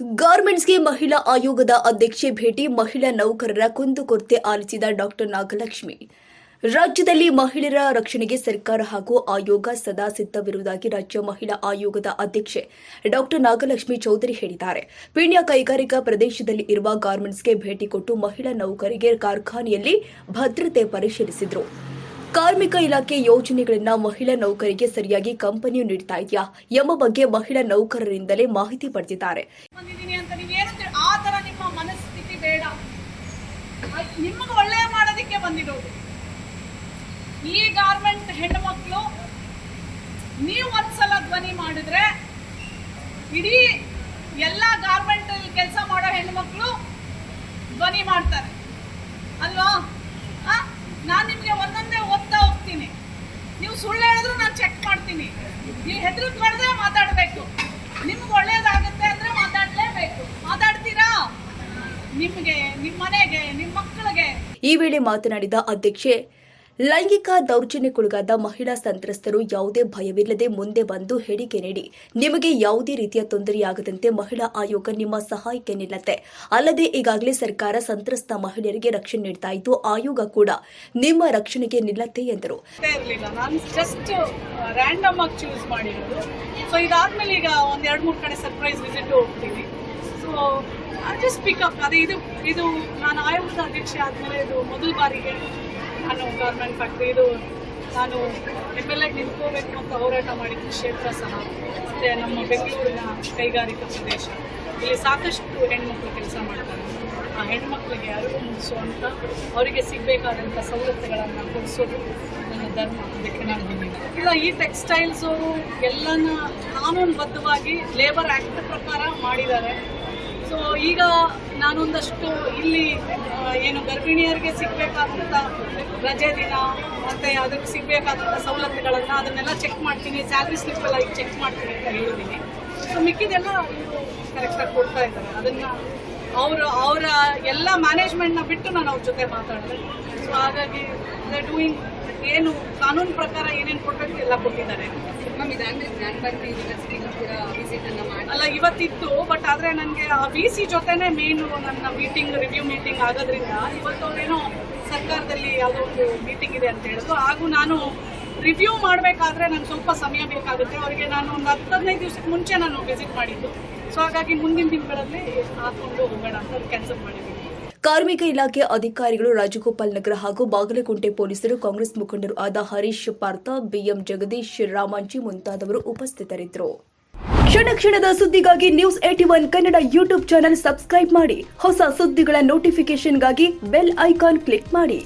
ಗಾರ್ಮೆಂಟ್ಸ್ಗೆ ಮಹಿಳಾ ಆಯೋಗದ ಅಧ್ಯಕ್ಷೆ ಭೇಟಿ ಮಹಿಳಾ ನೌಕರರ ಕುಂದುಕೊರತೆ ಆಲಿಸಿದ ಡಾಕ್ಟರ್ ನಾಗಲಕ್ಷ್ಮಿ. ರಾಜ್ಯದಲ್ಲಿ ಮಹಿಳೆಯರ ರಕ್ಷಣೆಗೆ ಸರ್ಕಾರ ಹಾಗೂ ಆಯೋಗ ಸದಾ ಸಿದ್ಧವಿರುವುದಾಗಿ ರಾಜ್ಯ ಮಹಿಳಾ ಆಯೋಗದ ಅಧ್ಯಕ್ಷೆ ಡಾಕ್ಟರ್ ನಾಗಲಕ್ಷ್ಮಿ ಚೌಧರಿ ಹೇಳಿದ್ದಾರೆ. ಪೀಣ್ಯ ಕೈಗಾರಿಕಾ ಪ್ರದೇಶದಲ್ಲಿ ಇರುವ ಗಾರ್ಮೆಂಟ್ಸ್ಗೆ ಭೇಟಿ ಕೊಟ್ಟು ಮಹಿಳಾ ನೌಕರಿಗೆ ಕಾರ್ಖಾನೆಯಲ್ಲಿ ಭದ್ರತೆ ಪರಿಶೀಲಿಸಿದರು. ಕಾರ್ಮಿಕ ಇಲಾಖೆ ಯೋಜನೆಗಳನ್ನ ಮಹಿಳಾ ನೌಕರಿಗೆ ಸರಿಯಾಗಿ ಕಂಪನಿಯು ನೀಡ್ತಾ ಇದೆಯಾ ಎಂಬ ಬಗ್ಗೆ ಮಹಿಳಾ ನೌಕರರಿಂದಲೇ ಮಾಹಿತಿ ಪಡೆದಿದ್ದಾರೆ. ಈ ಗಾರ್ಮೆಂಟ್ ಹೆಣ್ಣು ಮಕ್ಕಳು ನೀವು ಒಂದ್ಸಲ ಧ್ವನಿ ಮಾಡಿದ್ರೆ ಇಡೀ ಎಲ್ಲ ಗಾರ್ಮೆಂಟ್ ಕೆಲಸ ಮಾಡೋ ಮಕ್ಕಳು ಧ್ವನಿ ಮಾಡ್ತಾರೆ. ಅಲ್ವಾ ನಾನು ನಿಮಗೆ ಒಂದೊಂದೇ ಓದ್ತಾ ಹೋಗ್ತೀನಿ ನೀವು ಸುಳ್ಳು ಹೇಳಿದ್ರು ನಾನು ಚೆಕ್ ಮಾಡ್ತೀನಿ. ನೀವು ಬರದೆ ಮಾತಾಡಬೇಕು. ನಿಮ್ಗೆ ಒಳ್ಳೇದಾಗುತ್ತೆ ಅಂದ್ರೆ ಮಾತಾಡಲೇಬೇಕು. ಮಾತಾಡ್ತೀರಾ? ನಿಮಗೆ ನಿಮ್ಮ ಮನೆಗೆ ನಿಮ್ಮ ಮಕ್ಕಳಿಗೆ. ಈ ವೇಳೆ ಮಾತನಾಡಿದ ಅಧ್ಯಕ್ಷೆ ಲೈಂಗಿಕ ದೌರ್ಜನ್ಯಕ್ಕೊಳಗಾದ ಮಹಿಳಾ ಸಂತ್ರಸ್ತರು ಯಾವುದೇ ಭಯವಿಲ್ಲದೆ ಮುಂದೆ ಬಂದು ಹೇಳಿಕೆ ನೀಡಿ. ನಿಮಗೆ ಯಾವುದೇ ರೀತಿಯ ತೊಂದರೆಯಾಗದಂತೆ ಮಹಿಳಾ ಆಯೋಗ ನಿಮ್ಮ ಸಹಾಯಕ್ಕೆ ನಿಲ್ಲತ್ತೆ. ಅಲ್ಲದೆ ಈಗಾಗಲೇ ಸರ್ಕಾರ ಸಂತ್ರಸ್ತ ಮಹಿಳೆಯರಿಗೆ ರಕ್ಷಣೆ ನೀಡ್ತಾ ಇದ್ದು, ಆಯೋಗ ಕೂಡ ನಿಮ್ಮ ರಕ್ಷಣೆಗೆ ನಿಲ್ಲತ್ತೆ ಎಂದರು. ಜಸ್ಟ್ ಪಿಕಪ್ ಅದೇ ಇದು ಇದು ನಾನು ಆಯೋಗದ ಅಧ್ಯಕ್ಷೆ ಆದಮೇಲೆ ಇದು ಮೊದಲ ಬಾರಿಗೆ ನಾನು ಗೌರ್ಮೆಂಟ್ ಫ್ಯಾಕ್ಟ್ರಿ ಇದು ನಾನು ಎಂ ಎಲ್ ಎ ನಿಂತ್ಕೋಬೇಕು ಅಂತ ಹೋರಾಟ ಮಾಡಿದ ಕ್ಷೇತ್ರ ಸಹ, ಮತ್ತು ನಮ್ಮ ಬೆಂಗಳೂರಿನ ಕೈಗಾರಿಕಾ ಪ್ರದೇಶ. ಇಲ್ಲಿ ಸಾಕಷ್ಟು ಹೆಣ್ಮಕ್ಳು ಕೆಲಸ ಮಾಡ್ತಾರೆ. ಆ ಹೆಣ್ಮಕ್ಳಿಗೆ ಅರಿವು ಮೂಡಿಸುವಂಥ ಅವರಿಗೆ ಸಿಗಬೇಕಾದಂಥ ಸವಲತ್ತುಗಳನ್ನು ಕೊಡಿಸೋದು ನನ್ನ ಧರ್ಮ. ಅದಕ್ಕೆ ನಾನು ಬಂದಿದ್ದೆ. ಇಲ್ಲ, ಈ ಟೆಕ್ಸ್ಟೈಲ್ಸು ಎಲ್ಲನ ಕಾನೂನುಬದ್ಧವಾಗಿ ಲೇಬರ್ ಆ್ಯಕ್ಟ್ ಪ್ರಕಾರ ಮಾಡಿದ್ದಾರೆ. ಸೊ ಈಗ ನಾನೊಂದಷ್ಟು ಇಲ್ಲಿ ಏನು ಗರ್ಭಿಣಿಯರಿಗೆ ಸಿಗಬೇಕಾದಂಥ ರಜೆ ದಿನ, ಮತ್ತು ಅದಕ್ಕೆ ಸಿಗಬೇಕಾದಂಥ ಸವಲತ್ತುಗಳನ್ನು ಅದನ್ನೆಲ್ಲ ಚೆಕ್ ಮಾಡ್ತೀನಿ ಸ್ಯಾಲ್ರಿ ಸ್ಲಿಪ್ ಎಲ್ಲ ಈಗ ಚೆಕ್ ಮಾಡ್ತೀನಿ ಅಂತ ಹೇಳಿದ್ದೀನಿ. ಸೊ ಮಿಕ್ಕಿದೆಲ್ಲ ಇವರು ಕರೆಕ್ಟಾಗಿ ಕೊಡ್ತಾ ಇದ್ದಾರೆ. ಅದನ್ನು ಅವರು, ಅವರ ಎಲ್ಲ ಮ್ಯಾನೇಜ್ಮೆಂಟ್ನ ಬಿಟ್ಟು ನಾನು ಅವ್ರ ಜೊತೆ ಮಾತಾಡಿದೆ. ಸೊ ಹಾಗಾಗಿ ಡೂಯಿಂಗ್ ಏನು, ಕಾನೂನು ಪ್ರಕಾರ ಏನೇನು ಕೊಡಬೇಕು ಎಲ್ಲ ಕೊಟ್ಟಿದ್ದಾರೆ. ಅಲ್ಲ, ಇವತ್ತಿತ್ತು ಬಟ್ ಆದ್ರೆ ನನಗೆ ಆ ವಿ ಸಿ ಜೊತೆನೆ ಮೇನ್ ನನ್ನ ಮೀಟಿಂಗ್ ರಿವ್ಯೂ ಮೀಟಿಂಗ್ ಆಗೋದ್ರಿಂದ ಇವತ್ತು ಅವ್ರೇನೋ ಸರ್ಕಾರದಲ್ಲಿ ಯಾವುದೋ ಒಂದು ಮೀಟಿಂಗ್ ಇದೆ ಅಂತ ಹೇಳಿದ್ರು. ಹಾಗೂ ನಾನು ರಿವ್ಯೂ ಮಾಡಬೇಕಾದ್ರೆ ನಂಗೆ ಸ್ವಲ್ಪ ಸಮಯ ಬೇಕಾಗುತ್ತೆ. ಅವರಿಗೆ ನಾನು ಒಂದು ಹತ್ತು ದಿವಸಕ್ಕೆ ಮುಂಚೆ ನಾನು ವಿಸಿಟ್ ಮಾಡಿದ್ದು. ಸೊ ಹಾಗಾಗಿ ಮುಂದಿನ ದಿನಗಳಲ್ಲಿ ಹಾಕೊಂಡು ಹೋಗೋಣ ಅಂತ ಕ್ಯಾನ್ಸಲ್ ಮಾಡಿದ್ದೀನಿ. ಕಾರ್ಮಿಕ ಇಲಾಖೆ ಅಧಿಕಾರಿಗಳು ರಾಜಗೋಪಾಲ್ ನಗರ ಹಾಗೂ ಬಾಗಲಕೋಟೆ ಪೊಲೀಸರು, ಕಾಂಗ್ರೆಸ್ ಮುಖಂಡರು ಆದ ಹರೀಶ್ ಪಾರ್ಥ, ಬಿಎಂ ಜಗದೀಶ್ ರಾಮಾಂಚಿ ಮುಂತಾದವರು ಉಪಸ್ಥಿತರಿದ್ದರು. ಕ್ಷಣ ಕ್ಷಣದ ಸುದ್ದಿಗಾಗಿ news eighty one Kannada YouTube channel subscribe ಮಾಡಿ. ಹೊಸ ಸುದ್ದಿಗಳ ನೋಟಿಫಿಕೇಶನ್ಗಾಗಿ ಬೆಲ್ ಐಕಾನ್ ಕ್ಲಿಕ್ ಮಾಡಿ.